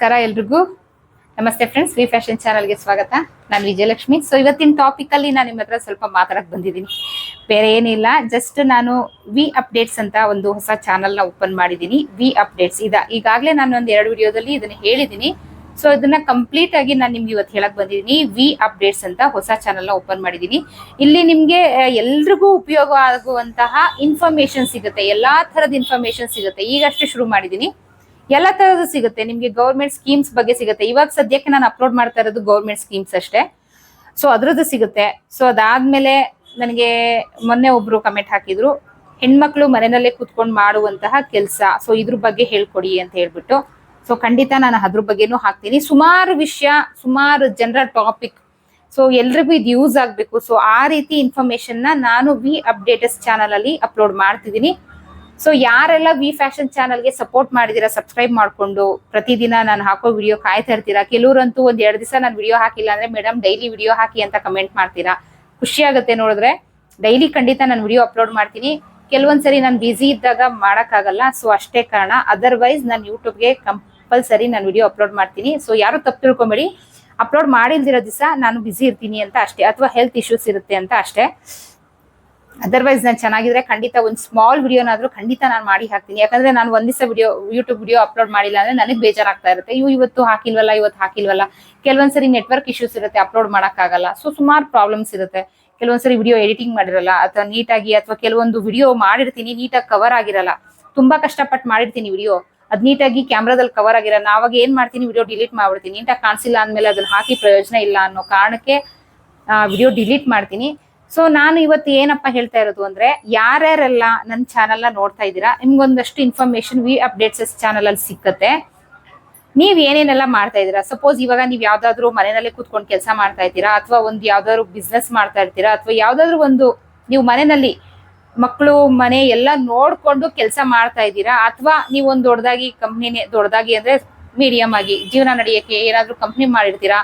ನಮಸ್ಕಾರ ಎಲ್ರಿಗೂ. ನಮಸ್ತೆ ಫ್ರೆಂಡ್ಸ್ ವಿ ಫ್ಯಾಷನ್ ಚಾನಲ್ಗೆ ಸ್ವಾಗತ. ನಾನು ವಿಜಯಲಕ್ಷ್ಮಿ. ಸೊ ಇವತ್ತಿನ ಟಾಪಿಕ್ ಅಲ್ಲಿ ನಾನು ನಿಮ್ಮ ಹತ್ರ ಸ್ವಲ್ಪ ಮಾತಾಡಕ್ ಬಂದಿದ್ದೀನಿ. ಬೇರೆ ಏನಿಲ್ಲ ಜಸ್ಟ್ ನಾನು ವಿ ಅಪ್ಡೇಟ್ಸ್ ಅಂತ ಒಂದು ಹೊಸ ಚಾನಲ್ನ ಓಪನ್ ಮಾಡಿದ್ದೀನಿ. ವಿ ಅಪ್ಡೇಟ್ಸ್ ಇದ, ಈಗಾಗಲೇ ನಾನು ಒಂದು ಎರಡು ವಿಡಿಯೋದಲ್ಲಿ ಇದನ್ನ ಹೇಳಿದ್ದೀನಿ. ಸೊ ಇದನ್ನ ಕಂಪ್ಲೀಟ್ ಆಗಿ ನಾನು ನಿಮ್ಗೆ ಇವತ್ತು ಹೇಳಕ್ ಬಂದಿದ್ದೀನಿ. ವಿ ಅಪ್ಡೇಟ್ಸ್ ಅಂತ ಹೊಸ ಚಾನಲ್ನ ಓಪನ್ ಮಾಡಿದ್ದೀನಿ. ಇಲ್ಲಿ ನಿಮ್ಗೆ ಎಲ್ರಿಗೂ ಉಪಯೋಗ ಆಗುವಂತಹ ಇನ್ಫಾರ್ಮೇಶನ್ ಸಿಗುತ್ತೆ. ಎಲ್ಲಾ ತರದ ಇನ್ಫಾರ್ಮೇಶನ್ ಸಿಗುತ್ತೆ. ಈಗಷ್ಟೇ ಶುರು ಮಾಡಿದ್ದೀನಿ. ಎಲ್ಲ ತರದ್ದು ಸಿಗುತ್ತೆ. ನಿಮ್ಗೆ ಗೌರ್ಮೆಂಟ್ ಸ್ಕೀಮ್ಸ್ ಬಗ್ಗೆ ಸಿಗುತ್ತೆ. ಇವಾಗ ಸದ್ಯಕ್ಕೆ ನಾನು ಅಪ್ಲೋಡ್ ಮಾಡ್ತಾ ಇರೋದು ಗೌರ್ಮೆಂಟ್ ಸ್ಕೀಮ್ಸ್ ಅಷ್ಟೇ. ಸೊ ಅದ್ರದ್ದು ಸಿಗುತ್ತೆ. ಸೊ ಅದಾದ್ಮೇಲೆ ನನಗೆ ಮೊನ್ನೆ ಒಬ್ರು ಕಮೆಂಟ್ ಹಾಕಿದ್ರು, ಹೆಣ್ಮಕ್ಳು ಮನೆಯಲ್ಲೇ ಕುತ್ಕೊಂಡು ಮಾಡುವಂತಹ ಕೆಲಸ. ಸೊ ಇದ್ರ ಬಗ್ಗೆ ಹೇಳ್ಕೊಡಿ ಅಂತ ಹೇಳ್ಬಿಟ್ಟು. ಸೊ ಖಂಡಿತ ನಾನು ಅದ್ರ ಬಗ್ಗೆನೂ ಹಾಕ್ತೀನಿ. ಸುಮಾರು ವಿಷಯ, ಸುಮಾರು ಜನರ ಟಾಪಿಕ್ ಸೊ ಎಲ್ರಿಗೂ ಇದು ಯೂಸ್ ಆಗಬೇಕು. ಸೊ ಆ ರೀತಿ ಇನ್ಫಾರ್ಮೇಶನ್ನ ನಾನು ವಿ ಅಪ್ಡೇಟಸ್ ಚಾನಲಲ್ಲಿ ಅಪ್ಲೋಡ್ ಮಾಡ್ತಿದ್ದೀನಿ. ಸೊ ಯಾರೆಲ್ಲ ವಿ ಫ್ಯಾಷನ್ ಚಾನಲ್ಗೆ ಸಪೋರ್ಟ್ ಮಾಡಿದಿರಾ ಸಬ್ಸ್ಕ್ರೈಬ್ ಮಾಡ್ಕೊಂಡು, ಪ್ರತಿದಿನ ನಾನು ಹಾಕೋ ವಿಡಿಯೋ ಕಾಯ್ತಾ ಇರ್ತೀರಾ? ಕೆಲವರಂತೂ ಒಂದ್ ಎರಡು ದಿವಸ ನಾನು ವಿಡಿಯೋ ಹಾಕಿಲ್ಲ ಅಂದ್ರೆ ಮೇಡಮ್ ಡೈಲಿ ವಿಡಿಯೋ ಹಾಕಿ ಅಂತ ಕಮೆಂಟ್ ಮಾಡ್ತೀರಾ? ಖುಷಿ ಆಗುತ್ತೆ ನೋಡಿದ್ರೆ. ಡೈಲಿ ಖಂಡಿತ ನಾನು ವಿಡಿಯೋ ಅಪ್ಲೋಡ್ ಮಾಡ್ತೀನಿ. ಕೆಲವೊಂದ್ಸರಿ ನಾನು ಬ್ಯುಸಿ ಇದ್ದಾಗ ಮಾಡೋಕ್ಕಾಗಲ್ಲ. ಸೊ ಅಷ್ಟೇ ಕಾರಣ. ಅದರ್ವೈಸ್ ನಾನು ಯೂಟ್ಯೂಬ್ಗೆ ಕಂಪಲ್ಸರಿ ನಾನು ವಿಡಿಯೋ ಅಪ್ಲೋಡ್ ಮಾಡ್ತೀನಿ. ಸೊ ಯಾರು ತಪ್ಪು ತಿಳ್ಕೊಬೇಡಿ. ಅಪ್ಲೋಡ್ ಮಾಡಿಲ್ದಿರೋ ದಿವಸ ನಾನು ಬ್ಯುಸಿ ಇರ್ತೀನಿ ಅಂತ ಅಷ್ಟೇ. ಅಥವಾ ಹೆಲ್ತ್ ಇಶ್ಯೂಸ್ ಇರುತ್ತೆ ಅಂತ ಅಷ್ಟೇ. ಅದರ್ವೈಸ್ ನಾನು ಚೆನ್ನಾಗಿದ್ರೆ ಖಂಡಿತ ಒಂದು ಸ್ಮಾಲ್ ವಿಡಿಯೋನಾದ್ರೂ ಖಂಡಿತ ನಾನು ಮಾಡಿ ಹಾಕ್ತೀನಿ. ಯಾಕಂದ್ರೆ ನಾನು ಒಂದ್ ದಿವಸ ವಿಡಿಯೋ ಯೂಟ್ಯೂಬ್ ವಿಡಿಯೋ ಅಪ್ಲೋಡ್ ಮಾಡಿಲ್ಲ ಅಂದ್ರೆ ನನಗೆ ಬೇಜಾರಾಗ್ತಾ ಇರುತ್ತೆ. ಇವು ಇವತ್ತು ಹಾಕಿಲ್ವಲ್ಲ ಇವತ್ತು ಹಾಕಿಲ್ವಲ್ಲ. ಕೆಲವೊಂದ್ಸರಿ ನೆಟ್ವರ್ಕ್ ಇಶ್ಯೂಸ್ ಇರುತ್ತೆ ಅಪ್ಲೋಡ್ ಮಾಡೋಕ್ಕಾಗಲ್ಲ. ಸೊ ಸುಮಾರು ಪ್ರಾಬ್ಲಮ್ಸ್ ಇರುತ್ತೆ. ಕೆಲವೊಂದ್ಸರಿ ವಿಡಿಯೋ ಎಡಿಟಿಂಗ್ ಮಾಡಿರಲ್ಲ, ಅಥವಾ ನೀಟಾಗಿ, ಅಥವಾ ಕೆಲವೊಂದು ವಿಡಿಯೋ ಮಾಡಿರ್ತೀನಿ, ನೀಟಾಗಿ ಕವರ್ ಆಗಿರಲ್ಲ. ತುಂಬಾ ಕಷ್ಟಪಟ್ಟು ಮಾಡಿರ್ತೀನಿ ವಿಡಿಯೋ ಅದ್ ನೀಟಾಗಿ ಕ್ಯಾಮ್ರಾದಲ್ಲಿ ಕವರ್ ಆಗಿರಲ್ಲ. ನಾವಾಗ ಏನ್ ಮಾಡ್ತೀನಿ ವಿಡಿಯೋ ಡಿಲೀಟ್ ಮಾಡ್ಬಿಡ್ತೀನಿ. ನೀಟಾಗಿ ಕಾಣಿಸಿಲ್ಲ ಅಂದ್ಮೇಲೆ ಅದನ್ನ ಹಾಕಿ ಪ್ರಯೋಜನ ಇಲ್ಲ ಅನ್ನೋ ಕಾರಣಕ್ಕೆ ವಿಡಿಯೋ ಡಿಲೀಟ್ ಮಾಡ್ತೀನಿ. ಸೊ ನಾನು ಇವತ್ತು ಏನಪ್ಪ ಹೇಳ್ತಾ ಇರೋದು ಅಂದ್ರೆ, ಯಾರ್ಯಾರೆಲ್ಲ ನನ್ನ ಚಾನಲ್ನ ನೋಡ್ತಾ ಇದ್ದೀರಾ, ನಿಮ್ಗೊಂದಷ್ಟು ಇನ್ಫಾರ್ಮೇಶನ್ ವಿ ಅಪ್ಡೇಟ್ಸ್ ಚಾನಲ್ ಅಲ್ಲಿ ಸಿಕ್ಕತ್ತೆ. ನೀವ್ ಏನೇನೆಲ್ಲ ಮಾಡ್ತಾ ಇದ್ದೀರಾ? ಸಪೋಸ್ ಇವಾಗ ನೀವ್ ಯಾವ್ದಾದ್ರು ಮನೆಯಲ್ಲೇ ಕೂತ್ಕೊಂಡು ಕೆಲಸ ಮಾಡ್ತಾ ಇದ್ದೀರಾ, ಅಥವಾ ಒಂದು ಯಾವ್ದಾದ್ರು ಬಿಸ್ನೆಸ್ ಮಾಡ್ತಾ ಇರ್ತೀರಾ, ಅಥವಾ ಯಾವ್ದಾದ್ರು ಒಂದು ನೀವು ಮನೆಯಲ್ಲಿ ಮಕ್ಕಳು ಮನೆ ಎಲ್ಲ ನೋಡ್ಕೊಂಡು ಕೆಲಸ ಮಾಡ್ತಾ ಇದ್ದೀರಾ, ಅಥವಾ ನೀವು ಒಂದು ದೊಡ್ಡದಾಗಿ ಕಂಪ್ನಿನೇ ದೊಡ್ಡದಾಗಿ ಅಂದ್ರೆ ಮೀಡಿಯಂ ಆಗಿ ಜೀವನ ನಡೆಯಕ್ಕೆ ಏನಾದ್ರೂ ಕಂಪ್ನಿ ಮಾಡಿರ್ತೀರಾ,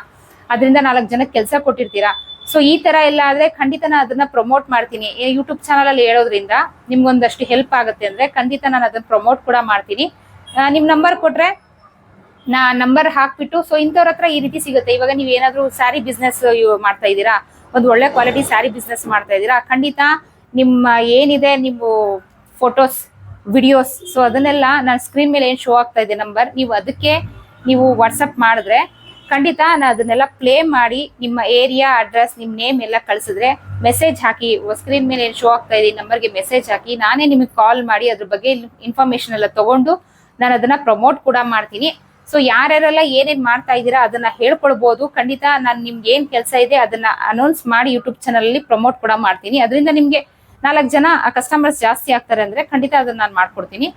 ಅದರಿಂದ ನಾಲ್ಕು ಜನಕ್ಕೆ ಕೆಲಸ ಕೊಟ್ಟಿರ್ತೀರಾ ಸೊ ಈ ತರ ಎಲ್ಲ ಆದ್ರೆ ಖಂಡಿತ ನಾನು ಅದನ್ನ ಪ್ರಮೋಟ್ ಮಾಡ್ತೀನಿ. ಯೂಟ್ಯೂಬ್ ಚಾನಲ್ ಅಲ್ಲಿ ಹೇಳೋದ್ರಿಂದ ನಿಮ್ಗೊಂದಷ್ಟು ಹೆಲ್ಪ್ ಆಗುತ್ತೆ ಅಂದ್ರೆ ಖಂಡಿತ ನಾನು ಅದನ್ನ ಪ್ರಮೋಟ್ ಕೂಡ ಮಾಡ್ತೀನಿ. ನಿಮ್ ನಂಬರ್ ಕೊಟ್ರೆ ನಾ ನಂಬರ್ ಹಾಕ್ಬಿಟ್ಟು ಸೊ ಇಂಥವ್ರ ಹತ್ರ ಈ ರೀತಿ ಸಿಗುತ್ತೆ. ಇವಾಗ ನೀವು ಏನಾದ್ರು ಸ್ಯಾರಿ ಬಿಸ್ನೆಸ್ ಮಾಡ್ತಾ ಇದ್ದೀರಾ, ಒಂದು ಒಳ್ಳೆ ಕ್ವಾಲಿಟಿ ಸ್ಯಾರಿ ಬಿಸ್ನೆಸ್ ಮಾಡ್ತಾ ಇದ್ದೀರಾ, ಖಂಡಿತ ನಿಮ್ಮ ಏನಿದೆ ನಿಮ್ಮ ಫೋಟೋಸ್ ವಿಡಿಯೋಸ್ ಸೊ ಅದನ್ನೆಲ್ಲ ನಾನು ಸ್ಕ್ರೀನ್ ಮೇಲೆ ಏನು ಶೋ ಆಗ್ತಾ ಇದೆ ನಂಬರ್ ನೀವು ಅದಕ್ಕೆ ನೀವು ವಾಟ್ಸಪ್ ಮಾಡಿದ್ರೆ ಖಂಡಿತ ನಾನು ಅದನ್ನೆಲ್ಲ ಪ್ಲೇ ಮಾಡಿ ನಿಮ್ಮ ಏರಿಯಾ ಅಡ್ರೆಸ್ ನಿಮ್ಮ ನೇಮ್ ಎಲ್ಲ ಕಳಿಸಿದ್ರೆ ಮೆಸೇಜ್ ಹಾಕಿ ಸ್ಕ್ರೀನ್ ಮೇಲೆ ಏನು ಶೋ ಆಗ್ತಾ ಇದೆ ನಂಬರ್ಗೆ ಮೆಸೇಜ್ ಹಾಕಿ, ನಾನೇ ನಿಮಗೆ ಕಾಲ್ ಮಾಡಿ ಅದ್ರ ಬಗ್ಗೆ ಇನ್ಫಾರ್ಮೇಶನ್ ಎಲ್ಲ ತಗೊಂಡು ನಾನು ಅದನ್ನ ಪ್ರಮೋಟ್ ಕೂಡ ಮಾಡ್ತೀನಿ. ಸೊ ಯಾರ್ಯಾರೆಲ್ಲ ಏನೇನು ಮಾಡ್ತಾ ಇದ್ದೀರಾ ಅದನ್ನ ಹೇಳ್ಕೊಳ್ಬೋದು. ಖಂಡಿತ ನಾನು ನಿಮ್ಗೆ ಏನು ಕೆಲಸ ಇದೆ ಅದನ್ನ ಅನೌನ್ಸ್ ಮಾಡಿ ಯೂಟ್ಯೂಬ್ ಚಾನಲಲ್ಲಿ ಪ್ರಮೋಟ್ ಕೂಡ ಮಾಡ್ತೀನಿ. ಅದರಿಂದ ನಿಮ್ಗೆ ನಾಲ್ಕು ಜನ ಆ ಕಸ್ಟಮರ್ಸ್ ಜಾಸ್ತಿ ಆಗ್ತಾರೆ ಅಂದ್ರೆ ಖಂಡಿತ ಅದನ್ನ ನಾನು ಮಾಡ್ಕೊಡ್ತೀನಿ.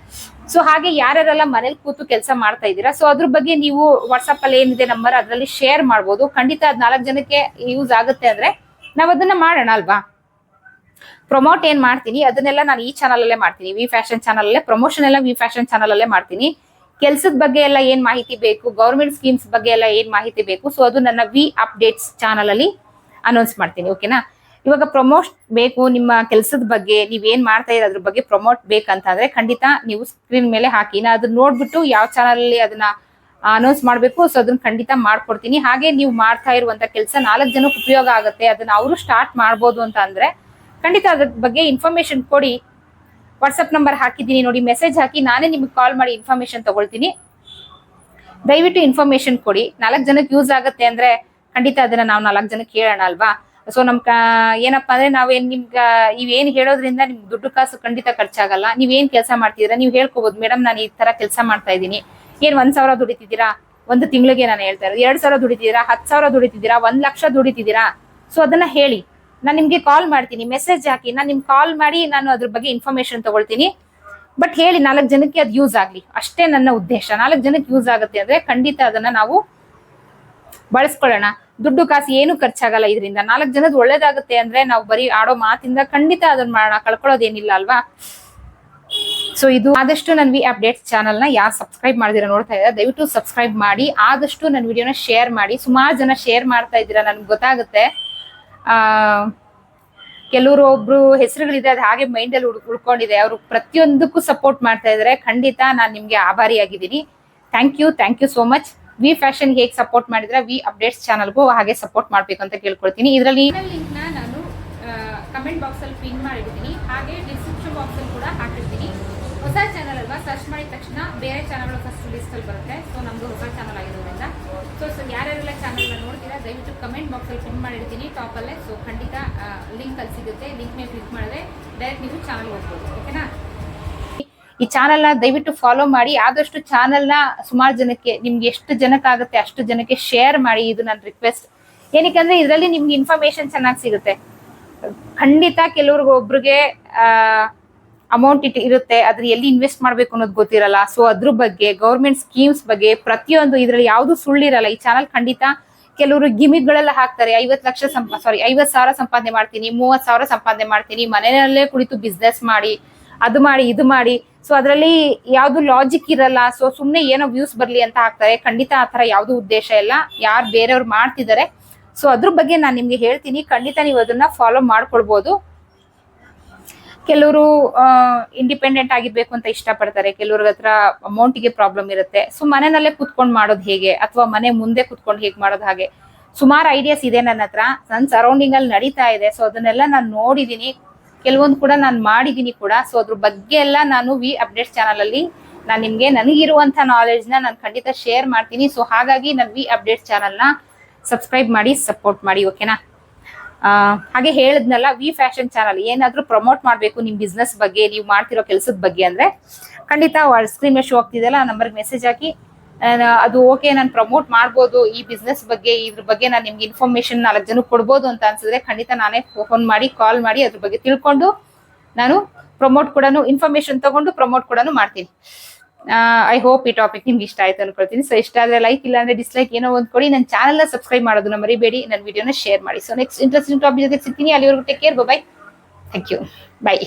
ಸೊ ಹಾಗೆ ಯಾರ್ಯಾರೆಲ್ಲ ಮನೇಲಿ ಕೂತು ಕೆಲಸ ಮಾಡ್ತಾ ಇದ್ದೀರಾ? ಸೊ ಅದ್ರ ಬಗ್ಗೆ ನೀವು ವಾಟ್ಸಪ್ ಅಲ್ಲಿ ಏನಿದೆ ನಂಬರ್ ಅದರಲ್ಲಿ ಶೇರ್ ಮಾಡ್ಬೋದು. ಖಂಡಿತ ಅದ್ ನಾಲ್ಕು ಜನಕ್ಕೆ ಯೂಸ್ ಆಗುತ್ತೆ ಅಂದ್ರೆ ನಾವ್ ಅದನ್ನ ಮಾಡೋಣ ಅಲ್ವಾ? ಪ್ರಮೋಟ್ ಏನ್ ಮಾಡ್ತೀನಿ? ಅದನ್ನೆಲ್ಲ ನಾನು ಈ ಚಾನಲ್ ಅಲ್ಲೇ ಮಾಡ್ತೀನಿ. ವಿ ಫ್ಯಾಷನ್ ಚಾನಲ್ ಅಲ್ಲೇ ಪ್ರಮೋಷನ್ ಎಲ್ಲ ವಿ ಫ್ಯಾಷನ್ ಚಾನಲ್ ಅಲ್ಲೇ ಮಾಡ್ತೀನಿ. ಕೆಲ್ಸದ ಬಗ್ಗೆ ಎಲ್ಲ ಏನ್ ಮಾಹಿತಿ ಬೇಕು? ಗೌರ್ಮೆಂಟ್ ಸ್ಕೀಮ್ಸ್ ಬಗ್ಗೆ ಎಲ್ಲ ಏನ್ ಮಾಹಿತಿ ಬೇಕು? ಸೊ ಅದು ನನ್ನ ವಿ ಅಪ್ಡೇಟ್ಸ್ ಚಾನಲ್ ಅಲ್ಲಿ ಅನೌನ್ಸ್ ಮಾಡ್ತೀನಿ ಓಕೆನಾ ಇವಾಗ ಪ್ರಮೋಟ್ ಬೇಕು ನಿಮ್ಮ ಕೆಲಸದ ಬಗ್ಗೆ, ನೀವ್ ಏನ್ ಮಾಡ್ತಾ ಇರೋ ಅದ್ರ ಬಗ್ಗೆ ಪ್ರಮೋಟ್ ಬೇಕಂತಂದ್ರೆ ಖಂಡಿತ ನೀವು ಸ್ಕ್ರೀನ್ ಮೇಲೆ ಹಾಕಿ. ನಾ ಅದನ್ನ ನೋಡ್ಬಿಟ್ಟು ಯಾವ ಚಾನಲ್ ಅಲ್ಲಿ ಅದನ್ನ ಅನೌನ್ಸ್ ಮಾಡ್ಬೇಕು. ಸೊ ಅದನ್ನ ಖಂಡಿತ ಮಾಡ್ಕೊಡ್ತೀನಿ. ಹಾಗೆ ನೀವು ಮಾಡ್ತಾ ಇರುವಂತ ಕೆಲಸ ನಾಲ್ಕು ಜನಕ್ಕೆ ಉಪಯೋಗ ಆಗುತ್ತೆ. ಅದನ್ನ ಅವರು ಸ್ಟಾರ್ಟ್ ಮಾಡ್ಬೋದು ಅಂತ ಅಂದ್ರೆ ಖಂಡಿತ ಅದ್ರ ಬಗ್ಗೆ ಇನ್ಫಾರ್ಮೇಶನ್ ಕೊಡಿ. ವಾಟ್ಸಪ್ ನಂಬರ್ ಹಾಕಿದ್ದೀನಿ ನೋಡಿ. ಮೆಸೇಜ್ ಹಾಕಿ ನಾನೇ ನಿಮ್ಗೆ ಕಾಲ್ ಮಾಡಿ ಇನ್ಫಾರ್ಮೇಶನ್ ತಗೊಳ್ತೀನಿ. ದಯವಿಟ್ಟು ಇನ್ಫಾರ್ಮೇಶನ್ ಕೊಡಿ. ನಾಲ್ಕು ಜನಕ್ಕೆ ಯೂಸ್ ಆಗುತ್ತೆ ಅಂದ್ರೆ ಖಂಡಿತ ಅದನ್ನ ನಾವು ನಾಲ್ಕು ಜನಕ್ಕೆ ಹೇಳೋಣ ಅಲ್ವಾ? ಸೊ ನಮ್ ಕ ಏನಪ್ಪಾ ಅಂದ್ರೆ ನಾವೇನ್ ನಿಮ್ಗ ಇವೇನ್ ಹೇಳೋದ್ರಿಂದ ನಿಮ್ಗೆ ದುಡ್ಡು ಕಾಸು ಖಂಡಿತ ಖರ್ಚಾಗಲ್ಲ. ನೀವೇನ್ ಕೆಲಸ ಮಾಡ್ತಿದೀರಾ, ನೀವು ಹೇಳ್ಕೋಬಹುದು ಮೇಡಮ್, ನಾನು ಈ ತರ ಕೆಲಸ ಮಾಡ್ತಾ ಇದ್ದೀನಿ. ಏನ್ ಒಂದ್ ಸಾವಿರ ದುಡಿತಿದ್ದೀರಾ? ಒಂದು ತಿಂಗಳಿಗೆ ನಾನು ಹೇಳ್ತಾ ಇರೋದು. ಎರಡ್ ಸಾವಿರ ದುಡಿತಿದ್ದೀರಾ? ಹತ್ತು ಸಾವಿರ ದುಡಿತಿದ್ದೀರಾ? ಒಂದ್ ಲಕ್ಷ ದುಡಿತಿದ್ದೀರಾ? ಸೊ ಅದನ್ನ ಹೇಳಿ. ನಾನು ನಿಮ್ಗೆ ಕಾಲ್ ಮಾಡ್ತೀನಿ. ಮೆಸೇಜ್ ಹಾಕಿ. ನಾನು ನಿಮ್ಗೆ ಕಾಲ್ ಮಾಡಿ ನಾನು ಅದ್ರ ಬಗ್ಗೆ ಇನ್ಫಾರ್ಮೇಶನ್ ತಗೊಳ್ತೀನಿ. ಬಟ್ ಹೇಳಿ, ನಾಲ್ಕು ಜನಕ್ಕೆ ಅದು ಯೂಸ್ ಆಗ್ಲಿ. ಅಷ್ಟೇ ನನ್ನ ಉದ್ದೇಶ. ನಾಲ್ಕು ಜನಕ್ಕೆ ಯೂಸ್ ಆಗುತ್ತೆ ಅಂದ್ರೆ ಖಂಡಿತ ಅದನ್ನ ನಾವು ಬಳಸ್ಕೊಳ್ಳೋಣ. ದುಡ್ಡು ಕಾಸು ಏನು ಖರ್ಚಾಗಲ್ಲ ಇದರಿಂದ. ನಾಲ್ಕು ಜನದ ಒಳ್ಳೇದಾಗುತ್ತೆ ಅಂದ್ರೆ ನಾವು ಬರೀ ಆಡೋ ಮಾತಿಂದ ಖಂಡಿತ ಅದನ್ನ ಮಾಡೋಣ ಕಳ್ಕೊಳ್ಳೋದೇನಿಲ್ಲ ಅಲ್ವಾ? ಸೊ ಇದು ಆದಷ್ಟು ನನ್ನ ವಿ ಅಪ್ಡೇಟ್ಸ್ ಚಾನಲ್ನ ಯಾರು ಸಬ್ಸ್ಕ್ರೈಬ್ ಮಾಡಿದಿರ ನೋಡ್ತಾ ಇದ್ದಾರೆ, ದಯವಿಟ್ಟು ಸಬ್ಸ್ಕ್ರೈಬ್ ಮಾಡಿ. ಆದಷ್ಟು ನನ್ನ ವಿಡಿಯೋನ ಶೇರ್ ಮಾಡಿ. ಸುಮಾರು ಜನ ಶೇರ್ ಮಾಡ್ತಾ ಇದ್ದೀರಾ ನನ್ಗೆ ಗೊತ್ತಾಗುತ್ತೆ. ಆ, ಕೆಲವರು ಒಬ್ರು ಹೆಸರುಗಳಿದೆ, ಅದು ಹಾಗೆ ಮೈಂಡ್ ಅಲ್ಲಿ ಉಳ್- ಉಳ್ಕೊಂಡಿದೆ. ಅವರು ಪ್ರತಿಯೊಂದಕ್ಕೂ ಸಪೋರ್ಟ್ ಮಾಡ್ತಾ ಇದ್ದಾರೆ ಖಂಡಿತ ನಾನು ನಿಮ್ಗೆ ಆಭಾರಿಯಾಗಿದ್ದೀನಿ. Thank you thank you so much. V fashion ಹೇಗೆ ಸಪೋರ್ಟ್ ಮಾಡಿದ್ರೆ ವಿ ಅಪ್ಡೇಟ್ಸ್ ಚಾನಲ್ಗೂ ಹಾಗೆ ಸಪೋರ್ಟ್ ಮಾಡಬೇಕು ಅಂತ ಕೇಳ್ಕೊಳ್ತೀನಿ. ಇದರಲ್ಲಿ ಲಿಂಕ್ನ ನಾನು ಕಮೆಂಟ್ ಬಾಕ್ಸಲ್ಲಿ ಪಿನ್ ಮಾಡಿರ್ತೀನಿ. ಹಾಗೆ ಡಿಸ್ಕ್ರಿಪ್ಷನ್ ಬಾಕ್ಸಲ್ಲಿ ಕೂಡ ಹಾಕಿರ್ತೀನಿ. ಹೊಸ ಚಾನಲ್ ಅಲ್ವಾ ಸರ್ಚ್ ಮಾಡಿದ ತಕ್ಷಣ ಬೇರೆ ಚಾನಲ್ಗಳು ಫಸ್ಟ್ ಲಿಸ್ಟಲ್ಲಿ ಬರುತ್ತೆ. ಸೊ ನಮ್ಮದು ಹೊಸ ಚಾನಲ್ ಆಗಿರೋದ್ರಿಂದ. ಸೊ ಸೊ ಯಾರ್ಯಾರೆಲ್ಲ ಚಾನಲ್ನ ನೋಡ್ತೀರಾ, ದಯವಿಟ್ಟು ಕಮೆಂಟ್ ಬಾಕ್ಸಲ್ಲಿ ಪಿನ್ ಮಾಡಿರ್ತೀನಿ. ಟಾಪಲ್ಲೇ ಸೊ ಖಂಡಿತ ಲಿಂಕ್ ಅಲ್ಲಿ ಸಿಗುತ್ತೆ. ಲಿಂಕ್ ಮೇಲೆ ಕ್ಲಿಕ್ ಮಾಡಿದ್ರೆ ಡೈರೆಕ್ಟ್ ನೀವು ಚಾನಲ್ ಹೋಗ್ಬೋದು. ಓಕೆನಾ ಈ ಚಾನಲ್ನ ದಯವಿಟ್ಟು ಫಾಲೋ ಮಾಡಿ. ಆದಷ್ಟು ಚಾನಲ್ನ ಸುಮಾರು ಜನಕ್ಕೆ, ನಿಮ್ಗೆ ಎಷ್ಟು ಜನಕ್ಕಾಗುತ್ತೆ ಅಷ್ಟು ಜನಕ್ಕೆ ಶೇರ್ ಮಾಡಿ ಇದು ನನ್ನ ರಿಕ್ವೆಸ್ಟ್ ಏನಕ್ಕೆ ಇದರಲ್ಲಿ ನಿಮ್ಗೆ ಇನ್ಫಾರ್ಮೇಶನ್ ಚೆನ್ನಾಗಿ ಸಿಗುತ್ತೆ. ಖಂಡಿತ ಕೆಲವ್ರಿಗೆ ಒಬ್ರಿಗೆ ಅಮೌಂಟ್ ಇಟ್ ಇರುತ್ತೆ. ಅದ್ರ ಎಲ್ಲಿ ಇನ್ವೆಸ್ಟ್ ಮಾಡ್ಬೇಕು ಅನ್ನೋದು ಗೊತ್ತಿರಲ್ಲ. ಸೊ ಅದ್ರ ಬಗ್ಗೆ ಗೌರ್ಮೆಂಟ್ ಸ್ಕೀಮ್ಸ್ ಬಗ್ಗೆ ಪ್ರತಿಯೊಂದು ಇದ್ರಲ್ಲಿ ಯಾವುದು ಸುಳ್ಳಿರಲ್ಲ. ಈ ಚಾನಲ್ ಖಂಡಿತ ಕೆಲವರು ಗಿಮಿಕ್ಗಳೆಲ್ಲ ಹಾಕ್ತಾರೆ. ಐವತ್ ಲಕ್ಷ ಸಂಪಾ ಸಾರಿ ಐವತ್ ಸಾವಿರ ಸಂಪಾದನೆ ಮಾಡ್ತೀನಿ ಮೂವತ್ ಸಾವಿರ ಸಂಪಾದನೆ ಮಾಡ್ತೀನಿ, ಮನೆಯಲ್ಲೇ ಕುಳಿತು ಬಿಸ್ನೆಸ್ ಮಾಡಿ. ಅದು ಮಾಡಿ, ಇದು ಮಾಡಿ. ಸೊ ಅದರಲ್ಲಿ ಯಾವುದು ಲಾಜಿಕ್ ಇರಲ್ಲ ಸೊ ಸುಮ್ಮನೆ ಏನೋ ವ್ಯೂಸ್ ಬರ್ಲಿ ಅಂತ ಹಾಕ್ತಾರೆ ಖಂಡಿತ ಆ ತರ ಯಾವ್ದು ಉದ್ದೇಶ ಇಲ್ಲ. ಯಾರು ಬೇರೆಯವ್ರು ಮಾಡ್ತಿದ್ದಾರೆ. ಸೊ ಅದ್ರ ಬಗ್ಗೆ ನಾನು ನಿಮ್ಗೆ ಹೇಳ್ತೀನಿ. ಖಂಡಿತ ನೀವು ಅದನ್ನ ಫಾಲೋ ಮಾಡ್ಕೊಳ್ಬೋದು. ಕೆಲವರು ಇಂಡಿಪೆಂಡೆಂಟ್ ಆಗಿರ್ಬೇಕು ಅಂತ ಇಷ್ಟಪಡ್ತಾರೆ. ಕೆಲವ್ರ ಹತ್ರ ಅಮೌಂಟಿಗೆ ಪ್ರಾಬ್ಲಮ್ ಇರುತ್ತೆ. ಸೊ ಮನೆಯಲ್ಲೇ ಕುತ್ಕೊಂಡು ಮಾಡೋದು ಹೇಗೆ? ಅಥವಾ ಮನೆ ಮುಂದೆ ಕುತ್ಕೊಂಡು ಹೇಗೆ ಮಾಡೋದು ಹಾಗೆ? ಸುಮಾರು ಐಡಿಯಾಸ್ ಇದೆ ನನ್ನ ಹತ್ರ. ನನ್ನ ಸರೌಂಡಿಂಗ್ ಅಲ್ಲಿ ನಡೀತಾ ಇದೆ. ಸೊ ಅದನ್ನೆಲ್ಲ ನಾನು ನೋಡಿದೀನಿ. ಕೆಲವೊಂದು ಕೂಡ ನಾನು ಮಾಡಿದೀನಿ ಕೂಡ. ಸೊ ಅದ್ರ ಬಗ್ಗೆ ಎಲ್ಲ ನಾನು ವಿ ಅಪ್ಡೇಟ್ಸ್ ಚಾನಲ್ ಅಲ್ಲಿ ನಾನು ನಿಮ್ಗೆ ನನಗಿರುವಂತ ನಾಲೆಜ್ನ ನಾನು ಖಂಡಿತ ಶೇರ್ ಮಾಡ್ತೀನಿ. ಸೊ ಹಾಗಾಗಿ ನಾನು ವಿ ಅಪ್ಡೇಟ್ಸ್ ಚಾನಲ್ನ ಸಬ್ಸ್ಕ್ರೈಬ್ ಮಾಡಿ ಸಪೋರ್ಟ್ ಮಾಡಿ ಓಕೆನಾ ಹಾಗೆ ಹೇಳಿದ್ನಲ್ಲ ವಿ ಫ್ಯಾಷನ್ ಚಾನಲ್ ಏನಾದ್ರೂ ಪ್ರಮೋಟ್ ಮಾಡಬೇಕು ನಿಮ್ ಬಿಸ್ನೆಸ್ ಬಗ್ಗೆ, ನೀವು ಮಾಡ್ತಿರೋ ಕೆಲಸದ ಬಗ್ಗೆ ಅಂದ್ರೆ ಖಂಡಿತ ಸ್ಕ್ರೀನ್ ಮೇಲೆ ಶೋ ಆಗ್ತಿದೆಯಲ್ಲ, ಆ ನಂಬರ್ಗೆ ಮೆಸೇಜ್ ಹಾಕಿ. ಅದು ಓಕೆ ನಾನು ಪ್ರಮೋಟ್ ಮಾಡ್ಬೋದು ಈ ಬಿಸ್ನೆಸ್ ಬಗ್ಗೆ, ಇದ್ರ ಬಗ್ಗೆ ನಾನು ನಿಮ್ಗೆ ಇನ್ಫಾರ್ಮೇಶನ್ ನಾಲ್ಕು ಜನಕ್ಕೆ ಕೊಡ್ಬೋದು ಅಂತ ಅನ್ಸಿದ್ರೆ ಖಂಡಿತ ನಾನೇ ಫೋನ್ ಮಾಡಿ ಕಾಲ್ ಮಾಡಿ ಅದ್ರ ಬಗ್ಗೆ ತಿಳ್ಕೊಂಡು ನಾನು ಪ್ರಮೋಟ್ ಕೂಡ ಇನ್ಫಾರ್ಮೇಶನ್ ತಗೊಂಡು ಪ್ರಮೋಟ್ ಕೂಡ ಮಾಡ್ತೀನಿ. ಐ ಹೋಪ್ ಈ ಟಾಪಿಕ್ ನಿಮ್ಗೆ ಇಷ್ಟ ಆಯ್ತು ಅನ್ಕೊಳ್ತೀನಿ. ಸೊ ಇಷ್ಟ ಆದ್ರೆ ಲೈಕ್ ಇಲ್ಲ ಅಂದ್ರೆ ಡಿಸ್ಲೈಕ್ ಏನೋ ಒಂದು ಕೊಡಿ. ನನ್ನ ಚಾನಲ್ ಸಬ್ಸ್ಕ್ರೈಬ್ ಮಾಡೋದನ್ನ ಮರಿಬೇಡಿ. ನನ್ನ ವಿಡಿಯೋನ ಶೇರ್ ಮಾಡಿ. ಸೊ ನೆಕ್ಸ್ಟ್ ಇಂಟ್ರೆಸ್ಟಿಂಗ್ ಟಾಪಿಕ್ ಜೊತೆ ಸಿಗ್ತೀನಿ. ಅಲ್ಲಿವರೆಗೂ take care bye thank you bye